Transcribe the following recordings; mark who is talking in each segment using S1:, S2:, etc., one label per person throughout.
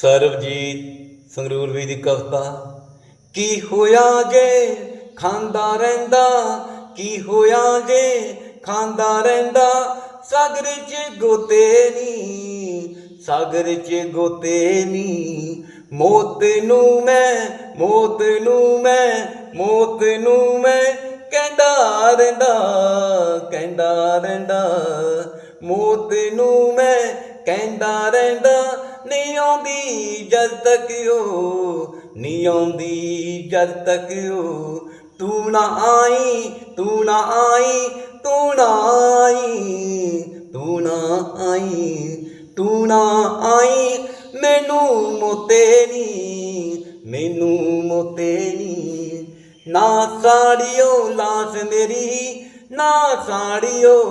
S1: ਸਰਬਜੀਤ ਸੰਗਰੂਰ ਦੀ ਕਵਿਤਾ, ਕੀ ਹੋਇਆ ਜੇ ਖਾਂਦਾ ਰਹਿੰਦਾ, ਕੀ ਹੋਇਆ ਜੇ ਖਾਂਦਾ ਰਹਿੰਦਾ, ਸਾਗਰ 'ਚ ਗੋਤੇ ਨੀ, ਸਾਗਰ 'ਚ ਗੋਤੇ ਨੀ, ਮੌਤ ਨੂੰ ਮੈਂ, ਮੌਤ ਨੂੰ ਮੈਂ, ਮੌਤ ਨੂੰ ਮੈਂ ਕਹਿੰਦਾ ਰਹਿੰਦਾ ਕਹਿੰਦਾ ਰਹਿੰਦਾ, ਮੌਤ ਨੂੰ ਮੈਂ ਕਹਿੰਦਾ ਰਹਿੰਦਾ ਨਹੀਂ ਆਉਂਦੀ ਜਦ ਤੱਕ ਉਹ ਨਹੀਂ ਆਉਂਦੀ ਜਦ ਤੱਕ ਉਹ। ਤੂੰ ਨਾ ਆਈ, ਤੂੰ ਨਾ ਆਈ, ਤੂੰ ਨਾ ਆਈ, ਤੂੰ ਨਾ ਆਈ, ਤੂੰ ਨਾ ਆਈ। ਮੈਨੂੰ ਮੋਤੇ ਨੀ, ਮੈਨੂੰ ਮੋਤੇ ਨੀ। ਨਾ ਸਾੜਿਓ ਲਾਸ ਮੇਰੀ, ਨਾ ਸਾੜਿਓ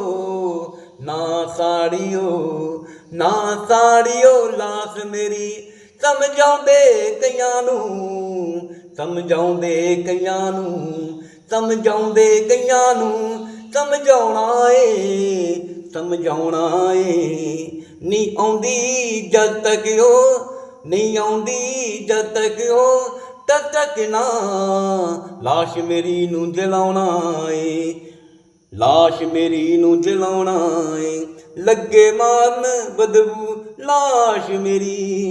S1: ਨਾ ਸਾੜਿਓ ਨਾ ਸਾੜਿਓ ਲਾਸ ਮੇਰੀ। ਸਮਝਾਉਂਦੇ ਕਈਆਂ ਨੂੰ, ਸਮਝਾਉਂਦੇ ਕਈਆਂ ਨੂੰ, ਸਮਝਾਉਂਦੇ ਕਈਆਂ ਨੂੰ, ਸਮਝਾਉਣਾ ਏ ਸਮਝਾਉਣਾ ਏ। ਨਹੀਂ ਆਉਂਦੀ ਜਦ ਤੱਕ ਉਹ ਨਹੀਂ ਆਉਂਦੀ ਜਦ ਤੱਕ ਉਹ ਤਦ ਤੱਕ ਨਾ ਲਾਸ਼ ਮੇਰੀ ਨੂੰ ਜਲਾਉਣਾ ਏ। ਲਾਸ਼ ਮੇਰੀ ਨੂੰ ਜਲਾਉਣਾ ਏ ਲੱਗੇ ਮਾਰਨ ਬਦਬੂ ਲਾਸ਼ ਮੇਰੀ